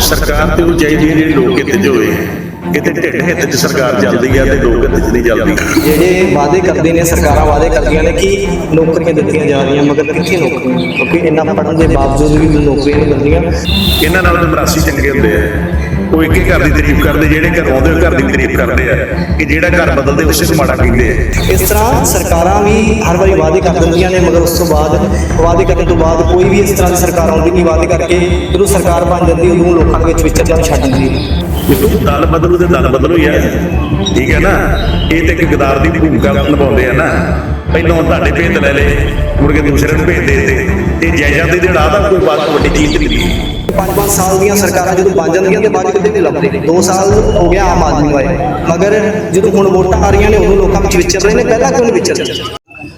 ਸਰਕਾਰ ਤੇ ਉਹ ਚਾਹੀਦੀ ਹੈ ਜਿਹੜੀ ਲੋਕ 'ਚ ਹੋਵੇ ਕਿਤੇ ਢਿੱਡ ਹਿੱਤ 'ਚ ਸਰਕਾਰ ਚੱਲਦੀ ਆ ਤੇ ਲੋਕ ਹਿੱਤ 'ਚ ਨਹੀਂ ਚੱਲਦੀ। ਜਿਹੜੇ ਵਾਅਦੇ ਕਰਦੇ ਨੇ ਸਰਕਾਰਾਂ ਵਾਅਦੇ ਕਰਦੀਆਂ ਨੇ ਕਿ ਨੌਕਰੀਆਂ ਦਿੱਤੀਆਂ ਜਾ ਰਹੀਆਂ ਮਗਰ ਕਿੱਥੇ ਨੌਕਰੀਆਂ? ਕਿਉਂਕਿ ਇੰਨਾ ਪੜ੍ਹਨ ਦੇ ਬਾਵਜੂਦ ਵੀ ਨੌਕਰੀਆਂ ਨਹੀਂ ਮਿਲ ਰਹੀਆਂ ਇਹਨਾਂ ਨਾਲ ਤਾਂ ਮਰਾਸੀ ਚੰਗੇ ਹੁੰਦੇ ਆ। ਉਹ ਇੱਕ ਹੀ ਘਰ ਦੀ ਤਾਰੀਫ ਕਰਦੇ ਜਿਹੜੇ ਘਰ ਆਉਂਦੇ ਉਹ ਘਰ ਦੀ ਤਾਰੀਫ ਕਰਦੇ ਆ ਕਿ ਜਿਹੜਾ ਘਰ ਬਦਲਦੇ ਉਸੇ ਨੂੰ ਮਾੜਾ ਕਹਿੰਦੇ ਆ। ਇਸ ਤਰ੍ਹਾਂ ਸਰਕਾਰਾਂ ਵੀ ਹਰ ਵਾਰੀ ਵਾਅਦੇ ਕਰ ਦਿੰਦੀਆਂ ਨੇ ਮਗਰ ਉਸ ਤੋਂ ਬਾਅਦ ਵਾਅਦੇ ਕਰਨ ਤੋਂ ਬਾਅਦ ਕੋਈ ਵੀ ਇਸ ਤਰ੍ਹਾਂ ਦੀ ਸਰਕਾਰ ਆਉਂਦੀ ਨਹੀਂ ਵਾਅਦੇ ਕਰਕੇ ਜਦੋਂ ਸਰਕਾਰ ਬਣ ਜਾਂਦੀ ਉਦੋਂ ਲੋਕਾਂ ਦੇ ਵਿੱਚ ਵਿਚਰਨਾ ਛੱਡ ਦਿੰਦੀ ਦੇਖੋ ਦਲ ਬਦਲੂ ਤੇ ਦਲ ਬਦਲੂ ਹੀ ਆ। ਠੀਕ ਹੈ ਨਾ? ਇਹ ਤੇ ਇੱਕ ਗਦਾਰ ਦੀ ਭੂਮਿਕਾ ਨਿਭਾਉਂਦੇ ਆ ਨਾ। ਪਹਿਲਾਂ ਤੁਹਾਡੇ ਭੇਤ ਲੈ ਲਏ ਮੁੜ ਕੇ ਦੂਸਰੇ ਨੂੰ ਭੇਜ ਦੇ ਤੇ ਜਾਇਦਾਦ ਦੇ ਜਿਹੜਾ ਦਾ ਕੋਈ ਬਾਤ ਵੱਡੀ ਚੀਜ਼ ਨਹੀਂ। ਗੀ ਪੰਜ ਪੰਜ ਸਾਲ ਦੀਆਂ ਸਰਕਾਰਾਂ ਜਦੋਂ ਬਣ ਜਾਂਦੀਆਂ ਤੇ ਬਾਅਦ ਕਿਤੇ ਨਹੀਂ ਲੱਭਦੇ। 2 ਸਾਲ ਹੋ ਗਿਆ ਆਮ ਆਦਮੀ ਨੂੰ ਮਗਰ ਜਦੋਂ ਹੁਣ ਵੋਟਾਂ ਆ ਰਹੀਆਂ ਨੇ, ਉਦੋਂ ਲੋਕਾਂ ਵਿੱਚ ਵਿਚਰ ਰਹੇ ਨੇ, ਪਹਿਲਾਂ ਕਿਉਂ ਨਹੀਂ ਵਿਚਰਦੇ?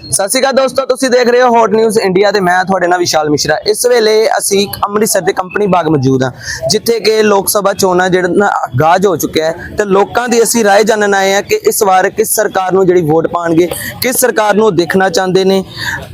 ਸਤਿ ਸ਼੍ਰੀ ਅਕਾਲ ਦੋਸਤੋ, ਤੁਸੀਂ ਦੇਖ ਰਹੇ ਹੋ ਹੌਟ ਨਿਊਜ਼ ਇੰਡੀਆ ਤੇ ਮੈਂ ਤੁਹਾਡੇ ਨਾਲ ਵਿਸ਼ਾਲ ਮਿਸ਼ਰਾ। ਇਸ ਵੇਲੇ ਅਸੀਂ ਅੰਮ੍ਰਿਤਸਰ ਦੇ ਕੰਪਨੀ ਬਾਗ ਮੌਜੂਦ ਹਾਂ, ਜਿੱਥੇ ਕਿ ਲੋਕ ਸਭਾ ਚੋਣਾਂ ਜਿਹੜਾ ਗਾਜ ਹੋ ਚੁੱਕਿਆ ਹੈ, ਤੇ ਲੋਕਾਂ ਦੀ ਅਸੀਂ ਰਾਏ ਜਾਣਨ ਆਏ ਹਾਂ ਕਿ ਇਸ ਵਾਰ ਕਿਸ ਸਰਕਾਰ ਨੂੰ ਜਿਹੜੀ ਵੋਟ ਪਾਣਗੇ, ਕਿਸ ਸਰਕਾਰ ਨੂੰ ਦੇਖਣਾ ਚਾਹੁੰਦੇ ਨੇ,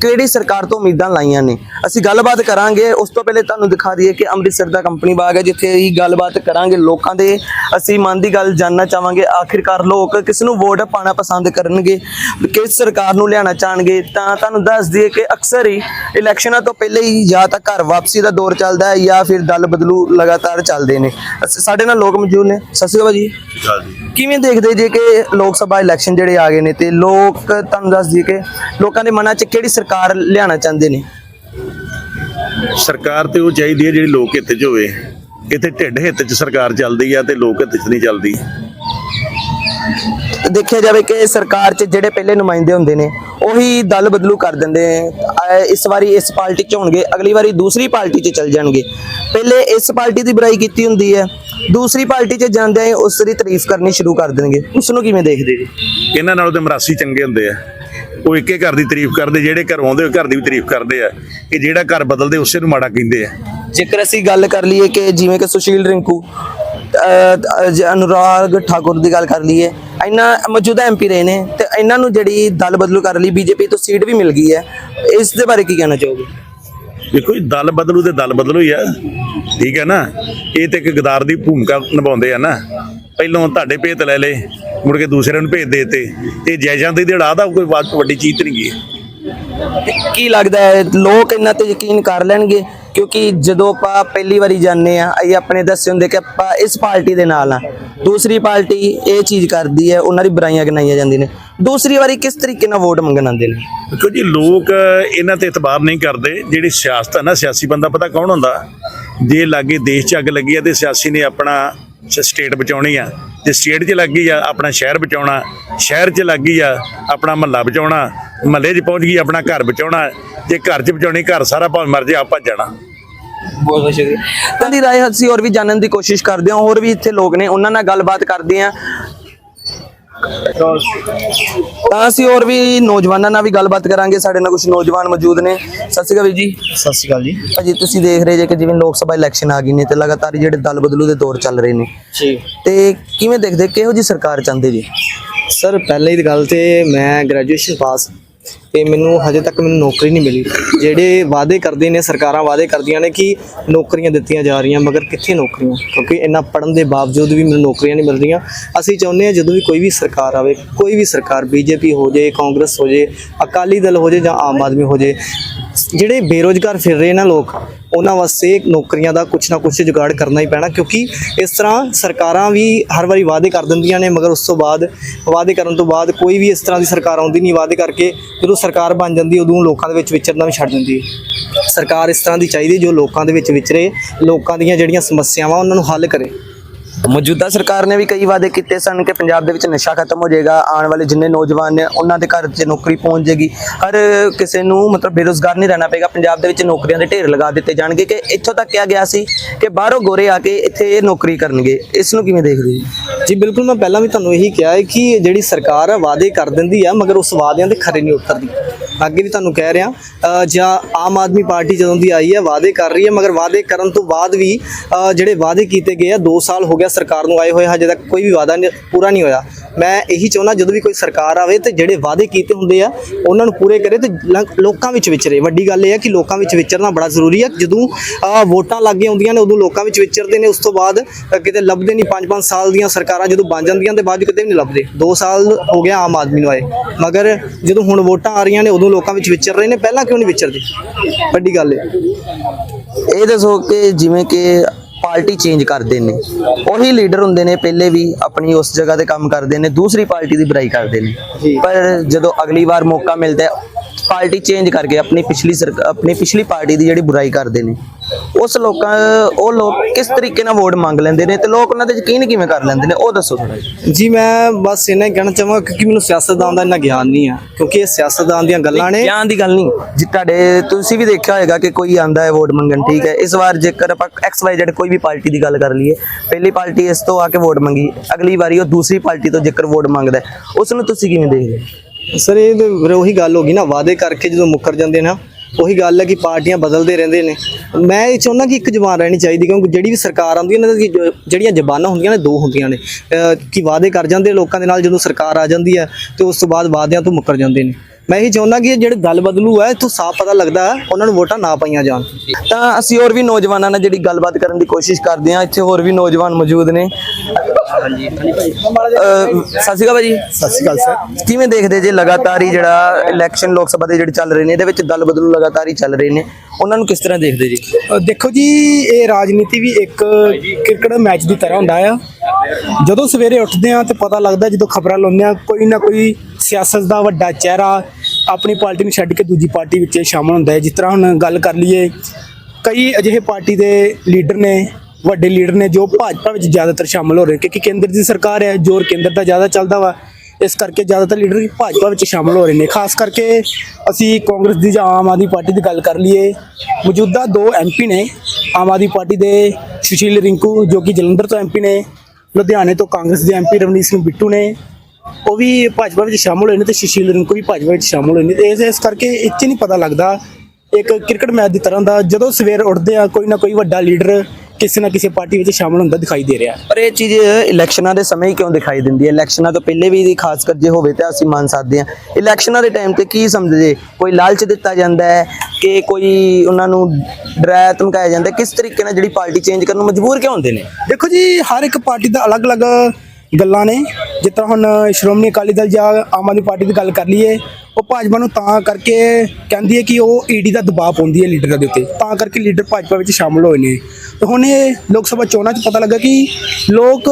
ਕਿਹੜੀ ਸਰਕਾਰ ਤੋਂ ਉਮੀਦਾਂ ਲਾਈਆਂ ਨੇ। ਅਸੀਂ ਗੱਲਬਾਤ ਕਰਾਂਗੇ, ਉਸ ਤੋਂ ਪਹਿਲੇ ਤੁਹਾਨੂੰ ਦਿਖਾ ਦਈਏ ਕਿ ਅੰਮ੍ਰਿਤਸਰ ਦਾ ਕੰਪਨੀ ਬਾਗ ਹੈ, ਜਿੱਥੇ ਅਸੀਂ ਗੱਲਬਾਤ ਕਰਾਂਗੇ ਲੋਕਾਂ ਦੇ। ਅਸੀਂ ਮਨ ਦੀ ਗੱਲ ਜਾਨਣਾ ਚਾਹਾਂਗੇ, ਆਖਿਰਕਾਰ ਲੋਕ ਕਿਸ ਨੂੰ ਵੋਟ ਪਾਣਾ ਪਸੰਦ ਕਰਨਗੇ, ਕਿਸ ਸਰਕਾਰ ਨੂੰ ਲਿਆਉਣਾ ਚਾਹਣਗੇ। ਤਾਂ ਤੁਹਾਨੂੰ ਦੱਸ ਦਈਏ ਕਿ ਅਕਸਰ ਹੀ ਇਲੈਕਸ਼ਨਾਂ ਤੋਂ ਪਹਿਲੇ ਹੀ ਜਾਂ ਤਾਂ ਘਰ ਵਾਪਸੀ ਦਾ ਦੌਰ ਚੱਲਦਾ ਹੈ ਜਾਂ ਫਿਰ ਦਲ ਬਦਲੂ ਲਗਾਤਾਰ ਚੱਲਦੇ ਨੇ। ਅਸੀਂ- ਸਾਡੇ ਨਾਲ ਲੋਕ ਮੌਜੂਦ ਨੇ। ਸਤਿ ਸ਼੍ਰੀ ਅਕਾਲ ਜੀ। ਕਿਵੇਂ ਦੇਖਦੇ ਜੇ ਕਿ ਲੋਕ ਸਭਾ ਇਲੈਕਸ਼ਨ ਜਿਹੜੇ ਆ ਗਏ ਨੇ ਤੇ ਲੋਕ ਤੁਹਾਨੂੰ ਦੱਸ ਦਈਏ ਕਿ ਲੋਕਾਂ ਦੇ ਮਨਾਂ 'ਚ ਕਿਹੜੀ ਸਰਕਾਰ ਲਿਆਉਣਾ ਚਾਹੁੰਦੇ ਨੇ? ਸਰਕਾਰ ਤੇ ਉਹ ਚਾਹੀਦੀ ਹੈ ਜਿਹੜੀ ਲੋਕ ਹਿੱਤ 'ਚ ਹੋਵੇ। ਇੱਥੇ ਢਿੱਡ ਹਿੱਤ 'ਚ ਸਰਕਾਰ ਚੱਲਦੀ ਆ ਤੇ ਲੋਕ ਹਿੱਤ 'ਚ ਨਹੀਂ ਚੱਲਦੀ। ਦੇਖਿਆ ਜਾਵੇ ਕਿ ਸਰਕਾਰ 'ਚ ਜਿਹੜੇ ਪਹਿਲੇ ਨੁਮਾਇੰਦੇ ਹੁੰਦੇ ਨੇ ਉਹੀ ਦਲ ਬਦਲੂ ਕਰ ਦਿੰਦੇ ਨੇ। ਇਸ ਵਾਰੀ ਇਸ ਪਾਰਟੀ 'ਚ ਹੋਣਗੇ ਅਗਲੀ ਵਾਰੀ ਦੂਸਰੀ ਪਾਰਟੀ 'ਚ ਚਲ ਜਾਣਗੇ। ਪਹਿਲੇ ਇਸ ਪਾਰਟੀ ਦੀ ਬੁਰਾਈ ਕੀਤੀ ਹੁੰਦੀ ਹੈ ਦੂਸਰੀ ਪਾਰਟੀ 'ਚ ਜਾਂਦਿਆਂ ਹੀ ਉਸ ਦੀ ਤਾਰੀਫ ਕਰਨੀ ਸ਼ੁਰੂ ਕਰ ਦੇਣਗੇ। ਉਸ ਨੂੰ ਕਿਵੇਂ ਦੇਖਦੇ ਜੀ? ਇਹਨਾਂ ਨਾਲੋਂ ਤੇ ਮਰਾਸੀ ਚੰਗੇ ਹੁੰਦੇ ਆ। ਉਹ ਇੱਕੇ ਘਰ ਦੀ ਤਾਰੀਫ ਕਰਦੇ ਜਿਹੜੇ ਘਰ ਆਉਂਦੇ ਉਹ ਘਰ ਦੀ ਵੀ ਤਾਰੀਫ ਕਰਦੇ ਆ ਕਿ ਜਿਹੜਾ ਘਰ ਬਦਲਦੇ ਉਸੇ ਨੂੰ ਮਾੜਾ ਕਹਿੰਦੇ ਆ। ਜੇਕਰ ਅਸੀਂ ਗੱਲ ਕਰ ਲਈਏ ਕਿ ਜਿਵੇਂ ਕਿ ਸੁਸ਼ੀਲ ਰਿੰਕੂ ਅਨੁਰਾਗ ਠਾਕੁਰ ਦੀ ਗੱਲ ਕਰ ਲਈਏ ਇਹਨਾਂ ਮੌਜੂਦਾ ਐਮਪੀ ਰਹੇ ਨੇ ਤੇ ਇਹਨਾਂ ਨੂੰ ਜਿਹੜੀ ਦਲ ਬਦਲੂ ਕਰ ਲਈ ਬੀਜੇਪੀ ਤੋਂ ਸੀਟ ਵੀ ਮਿਲ ਗਈ ਹੈ। ਇਸ ਦੇ ਬਾਰੇ ਕੀ ਕਹਿਣਾ ਚਾਹੋਗੇ? ਦੇਖੋ ਜੀ ਦਲ ਬਦਲੂ ਤੇ ਦਲ ਬਦਲੂ ਹੀ ਆ। ਠੀਕ ਹੈ ਨਾ? ਇਹ ਤੇ ਇੱਕ ਗਦਾਰ ਦੀ ਭੂਮਿਕਾ ਨਿਭਾਉਂਦੇ ਆ ਨਾ। ਪਹਿਲਾਂ ਤੁਹਾਡੇ ਭੇਤ ਲੈ ਲਏ ਮੁੜ ਕੇ ਦੂਸਰੇ ਨੂੰ ਭੇਜ ਦੇ ਤੇ ਇਹ ਜਾਇਦਾਦ ਦੇ ਜਿਹੜਾ ਦਾ ਕੋਈ ਵੱਡੀ ਚੀਜ਼ ਨਹੀਂ ਗੀ ਤੇ ਕੀ ਲੱਗਦਾ ਹੈ ਲੋਕ ਇਹਨਾਂ ਤੇ ਯਕੀਨ ਕਰ ਲੈਣਗੇ? ਕਿਉਂਕਿ ਜਦੋਂ ਆਪਾਂ ਪਹਿਲੀ ਵਾਰੀ ਜਾਂਦੇ ਆ ਅਸੀਂ ਆਪਣੇ ਦੱਸੇ ਹੁੰਦੇ ਕਿ ਆਪਾਂ ਇਸ ਪਾਰਟੀ ਦੇ ਨਾਲ ਆ ਦੂਸਰੀ ਪਾਰਟੀ ਇਹ ਚੀਜ਼ ਕਰਦੀ ਹੈ, ਉਹਨਾਂ ਦੀ ਬੁਰਾਈਆਂ ਗਿਣਾਈਆਂ ਜਾਂਦੀਆਂ ਨੇ। ਦੂਸਰੀ ਵਾਰੀ ਕਿਸ ਤਰੀਕੇ ਨਾਲ ਵੋਟ ਮੰਗਣ ਆਉਂਦੇ ਨੇ? ਦੇਖੋ ਜੀ, ਲੋਕ ਇਹਨਾਂ ਤੇ ਇਤਬਾਰ ਨਹੀਂ ਕਰਦੇ। ਜਿਹੜੀ ਸਿਆਸਤ ਹੈ ਨਾ, ਸਿਆਸੀ ਬੰਦਾ ਪਤਾ ਕੌਣ ਹੁੰਦਾ? ਜੇ ਲਾਗੇ ਦੇਸ਼ 'ਚ ਅੱਗ ਲੱਗੀ ਹੈ ਤੇ ਸਿਆਸੀ ਨੇ ਆਪਣਾ ਸਟੇਟ ਬਚਾਉਣੀ ਆ। ਜੇ ਸਟੇਟ 'ਚ ਲੱਗ ਗਈ ਆ, ਆਪਣਾ ਸ਼ਹਿਰ ਬਚਾਉਣਾ, ਸ਼ਹਿਰ 'ਚ ਲੱਗ ਗਈ ਆ, ਆਪਣਾ ਮਹੱਲਾ ਬਚਾਉਣਾ, ਮਹੱਲੇ 'ਚ ਪਹੁੰਚ ਗਈ, ਆਪਣਾ ਘਰ ਬਚਾਉਣਾ, ਜੇ ਘਰ 'ਚ ਬਚਾਉਣੀ, ਘਰ ਸਾਰਾ ਭਾਵੇਂ ਮਰ ਜੇ ਆਪ ਭੱਜ ਜਾਣਾ। ਬਹੁਤ ਬਹੁਤ ਸ਼ੁਕਰੀਆ। ਤਾਂ ਦੀ ਰਾਏ, ਅਸੀਂ ਹੋਰ ਵੀ ਜਾਣਨ ਦੀ ਕੋਸ਼ਿਸ਼ ਕਰਦੇ ਹਾਂ, ਹੋਰ ਵੀ ਇੱਥੇ ਲੋਕ ਨੇ, ਉਹਨਾਂ ਨਾਲ ਗੱਲਬਾਤ ਕਰਦੇ ਹਾਂ। ਤਾਂ ਅਸੀਂ ਹੋਰ ਵੀ ਨੌਜਵਾਨਾਂ ਨਾਲ ਵੀ ਗੱਲਬਾਤ ਕਰਾਂਗੇ ਸਾਡੇ ਨਾਲ ਕੁਝ ਨੌਜਵਾਨ ਮੌਜੂਦ ਨੇ। ਸਤਿ ਸ਼੍ਰੀ ਅਕਾਲ ਵੀਰ ਜੀ। ਸਤਿ ਸ਼੍ਰੀ ਅਕਾਲ ਜੀ। ਭਾਜੀ ਤੁਸੀਂ ਦੇਖ ਰਹੇ ਜੇ ਕਿ ਜਿਵੇਂ ਲੋਕ ਸਭਾ ਇਲੈਕਸ਼ਨ ਆ ਗਈ ਨੇ ਤੇ ਲਗਾਤਾਰ ਜਿਹੜੇ ਦਲ ਬਦਲੂ ਦੇ ਦੌਰ ਚੱਲ ਰਹੇ ਨੇ। ਜੀ। ਤੇ ਕਿਵੇਂ ਦੇਖਦੇ ਕਿਹੋ ਜੀ ਸਰਕਾਰ ਚਾਹੁੰਦੇ ਜੀ? ਸਰ ਪਹਿਲੇ ਦੀ ਗੱਲ ਤੇ ਮੈਂ ਗ੍ਰੈਜੂਏਸ਼ਨ ਪਾਸ ਤੇ ਮੈਨੂੰ ਹਜੇ ਤੱਕ ਮੈਨੂੰ ਨੌਕਰੀ ਨਹੀਂ ਮਿਲੀ। ਜਿਹੜੇ ਵਾਅਦੇ ਕਰਦੇ ਨੇ, ਸਰਕਾਰਾਂ ਵਾਅਦੇ ਕਰਦੀਆਂ ਨੇ ਕਿ ਨੌਕਰੀਆਂ ਦਿੱਤੀਆਂ ਜਾ ਰਹੀਆਂ, ਮਗਰ ਕਿੱਥੇ ਨੌਕਰੀਆਂ? ਕਿਉਂਕਿ ਇੰਨਾ ਪੜਨ ਦੇ ਬਾਵਜੂਦ ਵੀ ਮੈਨੂੰ ਨੌਕਰੀਆਂ ਨਹੀਂ ਮਿਲ ਰਹੀਆਂ ਅਸੀਂ ਚਾਹੁੰਦੇ ਹਾਂ ਜਦੋਂ ਵੀ ਕੋਈ ਵੀ ਸਰਕਾਰ ਆਵੇ, ਕੋਈ ਵੀ ਸਰਕਾਰ, ਬੀਜੇਪੀ ਹੋ ਜੇ, ਕਾਂਗਰਸ ਹੋ ਜੇ, ਅਕਾਲੀ ਦਲ ਹੋ ਜੇ ਜਾਂ ਆਮ ਆਦਮੀ ਹੋ ਜੇ, ਜਿਹੜੇ ਬੇਰੋਜ਼ਗਾਰ ਫਿਰ ਰਹੇ ਨਾ ਲੋਕ ਉਹਨਾਂ ਵਾਸਤੇ ਨੌਕਰੀਆਂ ਦਾ ਕੁਝ ਨਾ ਕੁਝ ਜੁਗਾੜ ਕਰਨਾ ਹੀ ਪੈਣਾ, ਕਿਉਂਕਿ ਇਸ ਤਰ੍ਹਾਂ ਸਰਕਾਰਾਂ ਵੀ ਹਰ ਵਾਰੀ ਵਾਅਦੇ ਕਰ ਦਿੰਦੀਆਂ ਨੇ, ਮਗਰ ਉਸ ਤੋਂ ਬਾਅਦ ਵਾਅਦੇ ਕਰਨ ਤੋਂ ਬਾਅਦ ਕੋਈ ਵੀ ਇਸ ਤਰ੍ਹਾਂ ਦੀ ਸਰਕਾਰ ਆਉਂਦੀ ਨਹੀਂ, ਵਾਅਦੇ ਕਰਕੇ ਜਦੋਂ ਸਰਕਾਰ ਬਣ ਜਾਂਦੀ ਉਦੋਂ ਲੋਕਾਂ ਦੇ ਵਿੱਚ ਵਿਚਰਨਾ ਵੀ ਛੱਡ ਦਿੰਦੀ ਸਰਕਾਰ ਇਸ ਤਰ੍ਹਾਂ ਦੀ ਚਾਹੀਦੀ ਜੋ ਲੋਕਾਂ ਦੇ ਵਿੱਚ ਵਿਚਰੇ, ਲੋਕਾਂ ਦੀਆਂ ਜਿਹੜੀਆਂ ਸਮੱਸਿਆਵਾਂ, ਉਹਨਾਂ ਨੂੰ ਹੱਲ ਕਰੇ। ਮੌਜੂਦਾ ਸਰਕਾਰ ਨੇ ਵੀ ਕਈ ਵਾਅਦੇ ਕੀਤੇ ਸਨ ਕਿ ਪੰਜਾਬ ਦੇ ਵਿੱਚ ਨਸ਼ਾ ਖਤਮ ਹੋ ਜਾਏਗਾ ਆਉਣ ਵਾਲੇ ਜਿੰਨੇ ਨੌਜਵਾਨ ਨੇ ਉਹਨਾਂ ਦੇ ਘਰ 'ਚ ਨੌਕਰੀ ਪਹੁੰਚ ਜਾਏਗੀ। ਹਰ ਕਿਸੇ ਨੂੰ ਮਤਲਬ ਬੇਰੋਜ਼ਗਾਰ ਨਹੀਂ ਰਹਿਣਾ ਪਏਗਾ ਪੰਜਾਬ ਦੇ ਵਿੱਚ ਨੌਕਰੀਆਂ ਦੇ ਢੇਰ ਲਗਾ ਦਿੱਤੇ ਜਾਣਗੇ ਕਿ ਇੱਥੋਂ ਤੱਕ ਕਿਹਾ ਗਿਆ ਸੀ ਕਿ ਬਾਹਰੋਂ ਗੋਰੇ ਆ ਕੇ ਇੱਥੇ ਇਹ ਨੌਕਰੀ ਕਰਨਗੇ। ਇਸ ਨੂੰ ਕਿਵੇਂ ਦੇਖਦੇ ਹੋ ਜੀ? ਬਿਲਕੁਲ ਮੈਂ ਪਹਿਲਾਂ ਵੀ ਤੁਹਾਨੂੰ ਇਹੀ ਕਿਹਾ ਹੈ ਕਿ ਜਿਹੜੀ ਸਰਕਾਰ ਆ ਵਾਅਦੇ ਕਰ ਦਿੰਦੀ ਆ ਮਗਰ ਉਸ ਵਾਅਦਿਆਂ ਤੇ ਖਰੇ ਨਹੀਂ ਉਤਰਦੀ। ਅੱਗੇ ਵੀ ਤੁਹਾਨੂੰ ਕਹਿ ਰਿਹਾ ਜਾਂ ਆਮ ਆਦਮੀ ਪਾਰਟੀ ਜਦੋਂ ਦੀ ਆਈ ਹੈ ਵਾਅਦੇ ਕਰ ਰਹੀ ਹੈ ਮਗਰ ਵਾਅਦੇ ਕਰਨ ਤੋਂ ਬਾਅਦ ਵੀ ਅ, ਜਿਹੜੇ ਵਾਅਦੇ ਕੀਤੇ ਗਏ ਆ 2 ਸਾਲ ਹੋ ਗਿਆ ਸਰਕਾਰ ਨੂੰ ਆਏ ਹੋਏ ਹਜੇ ਤੱਕ ਕੋਈ ਵੀ ਵਾਅਦਾ ਨਹੀਂ- ਪੂਰਾ ਨਹੀਂ ਹੋਇਆ। ਮੈਂ ਇਹੀ ਚਾਹੁੰਦਾ ਜਦੋਂ ਵੀ ਕੋਈ ਸਰਕਾਰ ਆਵੇ ਤੇ ਜਿਹੜੇ ਵਾਅਦੇ ਕੀਤੇ ਹੁੰਦੇ ਆ, ਉਹਨਾਂ ਨੂੰ ਪੂਰੇ ਕਰੇ ਤੇ ਲ- ਲੋਕਾਂ ਵਿੱਚ ਵਿਚਰੇ। ਵੱਡੀ ਗੱਲ ਇਹ ਹੈ ਕਿ ਲੋਕਾਂ ਵਿੱਚ ਵਿਚਰਨਾ ਬੜਾ ਜ਼ਰੂਰੀ ਹੈ ਜਦੋਂ ਵੋਟਾਂ ਲੱਗ ਆਉਂਦੀਆਂ ਨੇ, ਉਦੋਂ ਲੋਕਾਂ ਵਿੱਚ ਵਿਚਰਦੇ ਨੇ। ਉਸ ਤੋਂ ਬਾਅਦ ਕਿਤੇ ਲੱਭਦੇ ਨਹੀਂ 5-5 ਸਾਲ ਦੀਆਂ ਸਰਕਾਰਾਂ, ਜਦੋਂ ਬਣ ਜਾਂਦੀਆਂ ਤੇ ਬਾਅਦ 'ਚ ਕਿਤੇ ਵੀ ਨਹੀਂ ਲੱਭਦੇ। 2 ਸਾਲ ਹੋ ਗਿਆ ਆਮ ਆਦਮੀ ਨੂੰ ਆਏ। ਮਗਰ ਜਦੋਂ ਹੁਣ ਵੋਟਾਂ ਆ ਰਹੀਆਂ ਨੇ, ਉਦੋਂ ਲੋਕਾਂ ਵਿੱਚ ਵਿਚਰ ਰਹੇ ਨੇ। ਪਹਿਲਾਂ ਕਿਉਂ ਨਹੀਂ ਵਿਚਰਦੇ? ਵੱਡੀ ਗੱਲ ਹੈ ਇਹ ਦੱਸੋ ਕਿ ਜਿਵੇਂ ਕਿ ਪਾਰਟੀ ਚੇਂਜ ਕਰਦੇ ਨੇ ਉਹੀ ਲੀਡਰ ਹੁੰਦੇ ਨੇ ਪਹਿਲੇ ਵੀ ਆਪਣੀ ਉਸ ਜਗ੍ਹਾ ਤੇ ਕੰਮ ਕਰਦੇ ਨੇ ਦੂਸਰੀ ਪਾਰਟੀ ਦੀ ਬੁਰਾਈ ਕਰਦੇ ਨੇ। ਪਰ ਜਦੋਂ ਅਗਲੀ ਵਾਰ ਮੌਕਾ ਮਿਲਦਾ ਹੈ ਪਾਰਟੀ ਚੇਂਜ ਕਰਕੇ ਆਪਣੀ ਪਿਛਲੀ ਆਪਣੀ ਪਿਛਲੀ ਪਾਰਟੀ ਦੀ ਜਿਹੜੀ ਬੁਰਾਈ ਕਰਦੇ ਨੇ ਉਸ ਲੋਕਾਂ ਉਹ ਲੋਕ ਕਿਸ ਤਰੀਕੇ ਨਾਲ ਵੋਟ ਮੰਗ ਲੈਂਦੇ ਨੇ ਤੇ ਲੋਕ ਉਹਨਾਂ ਤੇ ਯਕੀਨ ਕਿਵੇਂ ਕਰ ਲੈਂਦੇ ਨੇ ਉਹ ਦੱਸੋ ਥੋੜਾ ਜੀ ਮੈਂ ਬਸ ਇਹਨਾਂ ਹੀ ਕਹਿਣਾ ਚਾਹਾਂਗਾ ਕਿਉਂਕਿ ਮੈਨੂੰ ਸਿਆਸਤਦਾਨ ਦਾ ਇੰਨਾ ਗਿਆਨ ਨਹੀਂ ਆ ਕਿਉਂਕਿ ਇਹ ਸਿਆਸਤਦਾਨ ਦੀਆਂ ਗੱਲਾਂ ਨੇ। ਗਿਆਨ ਦੀ ਗੱਲ ਨਹੀਂ। ਜੀ ਤੁਹਾਡੇ ਤੁਸੀਂ ਵੀ ਦੇਖਿਆ ਹੋਏਗਾ ਕਿ ਕੋਈ ਆਂਦਾ ਹੈ ਵੋਟ ਮੰਗਣ ਠੀਕ ਹੈ। ਇਸ ਵਾਰ ਜੇਕਰ ਆਪਾਂ ਐਕਸ ਵਾਈ ਜ਼ੈਡ ਕੋਈ ਵੀ ਪਾਰਟੀ ਦੀ ਗੱਲ ਕਰ ਲਈਏ ਪਹਿਲੀ ਪਾਰਟੀ ਇਸ ਤੋਂ ਆ ਕੇ ਵੋਟ ਮੰਗੀ ਅਗਲੀ ਵਾਰੀ ਉਹ ਦੂਸਰੀ ਪਾਰਟੀ ਤੋਂ ਜੇਕਰ ਵੋਟ ਮੰਗਦਾ ਉਸ ਨੂੰ ਤੁਸੀਂ ਕਿਵੇਂ ਦੇਖਦੇ ਹੋ? ਸਰ, ਇਹ ਤਾਂ ਫਿਰ ਉਹੀ ਗੱਲ ਹੋ ਗਈ ਨਾ, ਵਾਅਦੇ ਕਰਕੇ ਜਦੋਂ ਮੁੱਕਰ ਜਾਂਦੇ ਨਾ ਉਹੀ ਗੱਲ ਹੈ ਕਿ ਪਾਰਟੀਆਂ ਬਦਲਦੇ ਰਹਿੰਦੇ ਨੇ। ਮੈਂ ਇਹ ਚਾਹੁੰਦਾ ਕਿ ਇੱਕ ਜ਼ਬਾਨ ਰਹਿਣੀ ਚਾਹੀਦੀ, ਕਿਉਂਕਿ ਜਿਹੜੀ ਵੀ ਸਰਕਾਰ ਆਉਂਦੀ ਹੈ ਨਾ ਦੀ ਜੋ- ਜਿਹੜੀਆਂ ਜ਼ਬਾਨਾਂ ਹੁੰਦੀਆਂ ਨੇ, ਦੋ ਹੁੰਦੀਆਂ ਨੇ। ਅਹ, ਕਿ ਵਾਅਦੇ ਕਰ ਜਾਂਦੇ ਲੋਕਾਂ ਦੇ ਨਾਲ ਜਦੋਂ ਸਰਕਾਰ ਆ ਜਾਂਦੀ ਹੈ, ਤੇ ਉਸ ਤੋਂ ਬਾਅਦ ਵਾਅਦਿਆਂ ਤੋਂ ਮੁੱਕਰ ਜਾਂਦੇ ਨੇ। ਮੈਂ ਇਹ ਚਾਹੁੰਦਾ ਕਿ ਇਹ ਜਿਹੜੇ ਦਲ ਬਦਲੂ ਹੈ ਇੱਥੋਂ ਸਾਫ਼ ਪਤਾ ਲੱਗਦਾ ਹੈ ਉਹਨਾਂ ਨੂੰ ਵੋਟਾਂ ਨਾ ਪਾਈਆਂ ਜਾਣ। ਤਾਂ ਅਸੀਂ ਹੋਰ ਵੀ ਨੌਜਵਾਨਾਂ ਨਾਲ ਜਿਹੜੀ ਗੱਲਬਾਤ ਕਰਨ ਦੀ ਕੋਸ਼ਿਸ਼ ਕਰਦੇ ਹਾਂ ਇੱਥੇ ਹੋਰ ਵੀ ਨੌਜਵਾਨ ਮੌਜੂਦ ਨੇ। ਹਾਂਜੀ ਸਤਿ ਸ਼੍ਰੀ ਅਕਾਲ ਭਾਜੀ। ਸਤਿ ਸ਼੍ਰੀ ਅਕਾਲ ਸਰ। ਕਿਵੇਂ ਦੇਖਦੇ ਜੇ ਲਗਾਤਾਰ ਹੀ ਜਿਹੜਾ ਇਲੈਕਸ਼ਨ ਲੋਕ ਸਭਾ ਦੇ ਜਿਹੜੇ ਚੱਲ ਰਹੇ ਨੇ ਇਹਦੇ ਵਿੱਚ ਦਲ ਬਦਲੂ ਲਗਾਤਾਰ ਹੀ ਚੱਲ ਰਹੇ ਨੇ ਉਹਨਾਂ ਨੂੰ ਕਿਸ ਤਰ੍ਹਾਂ ਦੇਖਦੇ ਜੀ? ਦੇਖੋ ਜੀ ਇਹ ਰਾਜਨੀਤੀ ਵੀ ਇੱਕ ਕ੍ਰਿਕਟ ਮੈਚ ਦੀ ਤਰ੍ਹਾਂ ਹੁੰਦਾ ਆ। ਜਦੋਂ ਸਵੇਰੇ ਉੱਠਦੇ ਆ ਤੇ ਪਤਾ ਲੱਗਦਾ ਜਦੋਂ ਖਬਰਾਂ ਲਾਉਂਦੇ ਆ ਕੋਈ ਨਾ ਕੋਈ ਸਿਆਸਤ ਦਾ ਵੱਡਾ ਚਿਹਰਾ ਆਪਣੀ ਪਾਰਟੀ ਨੂੰ ਛੱਡ ਕੇ ਦੂਜੀ ਪਾਰਟੀ ਵਿੱਚ ਸ਼ਾਮਲ ਹੁੰਦਾ ਹੈ। ਜਿਸ ਤਰ੍ਹਾਂ ਹੁਣ ਗੱਲ ਕਰ ਲਈਏ, ਕਈ ਅਜਿਹੇ ਪਾਰਟੀ ਦੇ ਲੀਡਰ ਨੇ, ਵੱਡੇ ਲੀਡਰ ਨੇ ਜੋ ਭਾਜਪਾ ਵਿੱਚ ਜ਼ਿਆਦਾਤਰ ਸ਼ਾਮਲ ਹੋ ਰਹੇ ਕਿਉਂਕਿ ਕੇਂਦਰ ਦੀ ਸਰਕਾਰ ਹੈ, ਜ਼ੋਰ ਕੇਂਦਰ ਦਾ ਜ਼ਿਆਦਾ ਚੱਲਦਾ ਵਾ। ਇਸ ਕਰਕੇ ਜ਼ਿਆਦਾਤਰ ਲੀਡਰ ਭਾਜਪਾ ਵਿੱਚ ਸ਼ਾਮਲ ਹੋ ਰਹੇ ਨੇ। ਖਾਸ ਕਰਕੇ ਅਸੀਂ ਕਾਂਗਰਸ ਦੀ ਜਾਂ ਆਮ ਆਦਮੀ ਪਾਰਟੀ ਦੀ ਗੱਲ ਕਰ ਲਈਏ, ਮੌਜੂਦਾ ਦੋ ਐਮਪੀ ਨੇ, ਆਮ ਆਦਮੀ ਪਾਰਟੀ ਦੇ ਸੁਸ਼ੀਲ ਰਿੰਕੂ ਜੋ ਕਿ ਜਲੰਧਰ ਤੋਂ ਐਮਪੀ ਨੇ, ਲੁਧਿਆਣੇ ਤੋਂ ਕਾਂਗਰਸ ਦੇ ਐਮਪੀ ਰਵਨੀਤ ਸਿੰਘ ਬਿੱਟੂ ਨੇ ਉਹ ਵੀ ਭਾਜਪਾ ਵਿੱਚ ਸ਼ਾਮਲ ਹੋਏ ਨੇ ਤੇ ਸੁਸ਼ੀਲ ਰਿੰਕੂ ਵੀ ਭਾਜਪਾ ਵਿੱਚ ਸ਼ਾਮਲ ਹੋਏ ਨੇ। ਤੇ ਇਸ ਇਸ ਕਰਕੇ 'ਚ ਨਹੀਂ ਪਤਾ ਲੱਗਦਾ ਇੱਕ ਕ੍ਰਿਕਟ ਮੈਚ ਦੀ ਤਰ੍ਹਾਂ ਦਾ ਜਦੋਂ ਸਵੇਰ ਉੱਠਦੇ ਆ ਕੋਈ ਨਾ ਕੋਈ ਵੱਡਾ ਲੀਡਰ ਕਿਸੇ ਨਾ ਕਿਸੇ ਪਾਰਟੀ ਵਿੱਚ ਸ਼ਾਮਲ ਹੁੰਦਾ ਦਿਖਾਈ ਦੇ ਰਿਹਾ। ਪਰ ਇਹ ਚੀਜ਼ ਇਲੈਕਸ਼ਨਾਂ ਦੇ ਸਮੇਂ ਹੀ ਕਿਉਂ ਦਿਖਾਈ ਦਿੰਦੀ ਹੈ? ਇਲੈਕਸ਼ਨਾਂ ਤੋਂ ਪਹਿਲੇ ਵੀ ਖਾਸ ਕਰ ਜੇ ਹੋਵੇ ਤਾਂ ਅਸੀਂ ਮੰਨ ਸਕਦੇ ਹਾਂ। ਇਲੈਕਸ਼ਨਾਂ ਦੇ ਟਾਈਮ ਤੇ ਕੀ ਸਮਝਦੇ? ਕੋਈ ਲਾਲਚ ਦਿੱਤਾ ਜਾਂਦਾ ਹੈ ਕਿ ਕੋਈ ਉਹਨਾਂ ਨੂੰ ਡਰਾਇਆ ਧਮਕਾਇਆ ਜਾਂਦਾ? ਕਿਸ ਤਰੀਕੇ ਨਾਲ ਜਿਹੜੀ ਪਾਰਟੀ ਚੇਂਜ ਕਰਨ ਨੂੰ ਮਜਬੂਰ ਕਿਉਂ ਹੁੰਦੇ ਨੇ? ਦੇਖੋ ਜੀ ਹਰ ਇੱਕ ਪਾਰਟੀ ਦਾ ਅਲੱਗ-ਅਲੱਗ ਗੱਲਾਂ ਨੇ। ਜਿਸ ਤਰ੍ਹਾਂ ਹੁਣ ਸ਼੍ਰੋਮਣੀ ਅਕਾਲੀ ਦਲ ਜਾਂ ਆਮ ਆਦਮੀ ਪਾਰਟੀ ਦੀ ਗੱਲ ਕਰ ਲਈਏ ਉਹ ਭਾਜਪਾ ਨੂੰ ਤਾਂ ਕਰਕੇ ਕਹਿੰਦੀ ਹੈ ਕਿ ਉਹ ਈਡੀ ਦਾ ਦਬਾਅ ਪਾਉਂਦੀ ਹੈ ਲੀਡਰਾਂ ਦੇ ਉੱਤੇ। ਤਾਂ ਕਰਕੇ ਲੀਡਰ ਭਾਜਪਾ ਵਿੱਚ ਸ਼ਾਮਲ ਹੋਏ ਨੇ। ਤੇ ਹੁਣ ਇਹ ਲੋਕ ਸਭਾ ਚੋਣਾਂ 'ਚ ਪਤਾ ਲੱਗਾ ਕਿ ਲੋਕ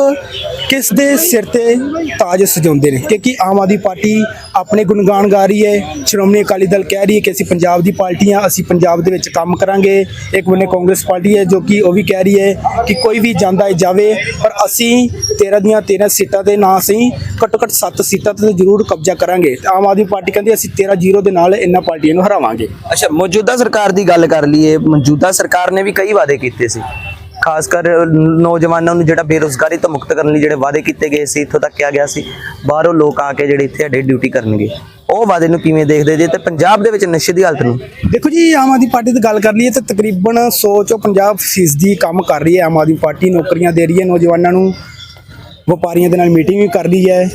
ਕਿਸ ਦੇ ਸਿਰ ਤੇ ਤਾਜ ਸਜਾਉਂਦੇ ਨੇ। ਕਿਉਂਕਿ ਆਮ ਆਦਮੀ ਪਾਰਟੀ ਆਪਣੇ ਗੁਣਗਾਨ ਗਾ ਰਹੀ ਹੈ। ਸ਼੍ਰੋਮਣੀ ਅਕਾਲੀ ਦਲ ਕਹਿ ਰਹੀ ਹੈ ਕਿ ਅਸੀਂ ਪੰਜਾਬ ਦੀ ਪਾਰਟੀ ਹਾਂ, ਅਸੀਂ ਪੰਜਾਬ ਦੇ ਵਿੱਚ ਕੰਮ ਕਰਾਂਗੇ। ਇੱਕ ਬੰਨੇ ਕਾਂਗਰਸ ਪਾਰਟੀ ਹੈ ਜੋ ਕਿ ਉਹ ਵੀ ਕਹਿ ਰਹੀ ਹੈ ਕਿ ਕੋਈ ਵੀ ਜਾਂਦਾ ਹੈ ਜਾਵੇ। ਪਰ ਅਸੀਂ 13 ਦੀਆਂ 13 ਸੀਟਾਂ ਤੇ ਨਾ ਅਸੀਂ ਘੱਟੋ ਘੱਟ 7 ਸੀਟਾਂ ਤੇ ਜ਼ਰੂਰ ਕਬਜ਼ਾ ਕਰਾਂਗੇ। ਆਮ ਆਦਮੀ ਪਾਰਟੀ ਕਹਿੰਦੀ ਅਸੀਂ 13 ਜ਼ੀਰੋ ਦੇ ਨਾਲ ਇਹਨਾਂ ਪਾਰਟੀਆਂ ਨੂੰ ਹਰਾਵਾਂਗੇ। ਅੱਛਾ ਮੌਜੂਦਾ ਸਰਕਾਰ ਦੀ ਗੱਲ ਕਰ ਲਈਏ ਮੌਜੂਦਾ ਸਰਕਾਰ ਨੇ ਵੀ ਕਈ ਵਾਅਦੇ ਕੀਤੇ ਸੀ। ਖਾਸ ਕਰ ਨੌਜਵਾਨਾਂ ਨੂੰ ਜਿਹੜਾ ਬੇਰੁਜ਼ਗਾਰੀ ਤੋਂ ਮੁਕਤ ਕਰਨ ਲਈ ਜਿਹੜੇ ਵਾਅਦੇ ਕੀਤੇ ਗਏ ਸੀ ਇੱਥੋਂ ਤੱਕ ਕਿਹਾ ਗਿਆ ਸੀ ਬਾਹਰੋਂ ਲੋਕ ਆ ਕੇ ਜਿਹੜੇ ਇੱਥੇ ਸਾਡੇ ਡਿਊਟੀ ਕਰਨਗੇ। ਉਹ ਵਾਅਦੇ ਨੂੰ ਕਿਵੇਂ ਦੇਖਦੇ ਜੇ? ਤੇ ਪੰਜਾਬ ਦੇ ਵਿੱਚ ਨਸ਼ੇ ਦੀ ਹਾਲਤ ਨੂੰ? ਦੇਖੋ ਜੀ ਆਮ ਆਦਮੀ ਪਾਰਟੀ ਦੀ ਗੱਲ ਕਰ ਲਈਏ ਤਾਂ ਤਕਰੀਬਨ 100 ਚੋਂ 50 ਫੀਸਦੀ ਕੰਮ ਕਰ ਰਹੀ ਹੈ ਆਮ ਆਦਮੀ ਪਾਰਟੀ। ਨੌਕਰੀਆਂ ਦੇ ਰਹੀ ਹੈ ਨੌਜਵਾਨਾਂ ਨੂੰ। ਵਪਾਰੀਆਂ ਦੇ ਨਾਲ ਮੀਟਿੰਗ ਵੀ ਕਰ ਰਹੀ ਹੈ।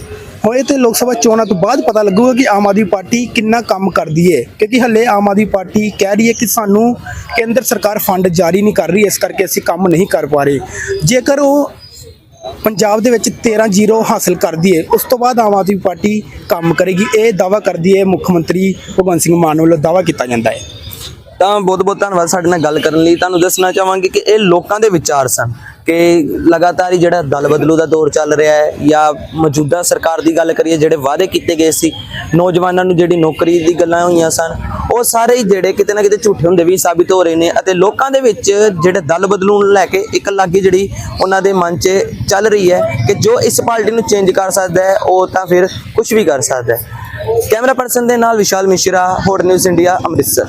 ਹੋਏ ਤੇ ਲੋਕ ਸਭਾ ਚੋਣਾਂ ਤੋਂ ਬਾਅਦ ਪਤਾ ਲੱਗੂਗਾ ਕਿ ਆਮ ਆਦਮੀ ਪਾਰਟੀ ਕਿੰਨਾ ਕੰਮ ਕਰਦੀ ਹੈ ਕਿਉਂਕਿ ਹੱਲੇ ਆਮ ਆਦਮੀ ਪਾਰਟੀ ਕਹਿ ਰਹੀ ਹੈ ਕਿ ਸਾਨੂੰ ਕੇਂਦਰ ਸਰਕਾਰ ਫੰਡ ਜਾਰੀ ਨਹੀਂ ਕਰ ਰਹੀ, ਇਸ ਕਰਕੇ ਅਸੀਂ ਕੰਮ ਨਹੀਂ ਕਰ ਪਾ ਰਹੇ। ਜੇਕਰ ਉਹ ਪੰਜਾਬ ਦੇ ਵਿੱਚ 13 ਜ਼ੀਰੋ ਹਾਸਲ ਕਰਦੀ ਹੈ ਉਸ ਤੋਂ ਬਾਅਦ ਆਮ ਆਦਮੀ ਪਾਰਟੀ ਕੰਮ ਕਰੇਗੀ। ਇਹ ਦਾਵਾ ਕਰਦੀ ਹੈ ਮੁੱਖ ਮੰਤਰੀ ਭਗਵੰਤ ਸਿੰਘ ਮਾਨ ਵੱਲੋਂ ਦਾਵਾ ਕੀਤਾ ਜਾਂਦਾ ਹੈ ਤਾਂ ਬਹੁਤ ਬਹੁਤ ਧੰਨਵਾਦ ਸਾਡੇ ਨਾਲ ਗੱਲ ਕਰਨ ਲਈ। ਤੁਹਾਨੂੰ ਦੱਸਣਾ ਚਾਹਾਂਗੇ ਕਿ ਇਹ ਲੋਕਾਂ ਦੇ ਵਿਚਾਰ ਸਨ। ਕਿ ਲਗਾਤਾਰ ਹੀ ਜਿਹੜਾ ਦਲ ਬਦਲੂ ਦਾ ਦੌਰ ਚੱਲ ਰਿਹਾ ਹੈ ਜਾਂ ਮੌਜੂਦਾ ਸਰਕਾਰ ਦੀ ਗੱਲ ਕਰੀਏ, ਜਿਹੜੇ ਵਾਅਦੇ ਕੀਤੇ ਗਏ ਸੀ, ਨੌਜਵਾਨਾਂ ਨੂੰ ਜਿਹੜੀ ਨੌਕਰੀ ਦੀ ਗੱਲਾਂ ਹੋਈਆਂ ਸਨ, ਉਹ ਸਾਰੇ ਹੀ ਜਿਹੜੇ ਕਿਤੇ ਨਾ ਕਿਤੇ ਝੂਠੇ ਹੁੰਦੇ ਵੀ ਸਾਬਿਤ ਹੋ ਰਹੇ ਨੇ ਅਤੇ ਲੋਕਾਂ ਦੇ ਵਿੱਚ ਜਿਹੜੇ ਦਲ ਬਦਲੂ ਨੂੰ ਲੈ ਕੇ ਇੱਕ ਲੱਗੀ ਜਿਹੜੀ ਉਹਨਾਂ ਦੇ ਮਨ 'ਚ ਚੱਲ ਰਹੀ ਹੈ ਕਿ ਜੋ ਇਸ ਪਾਰਟੀ ਨੂੰ ਚੇਂਜ ਕਰ ਸਕਦਾ ਹੈ, ਉਹ ਤਾਂ ਫਿਰ ਕੁਝ ਵੀ ਕਰ ਸਕਦਾ ਹੈ। ਕੈਮਰਾ ਪਰਸਨ ਦੇ ਨਾਲ Vishal Mishra hot news India, Amritsar.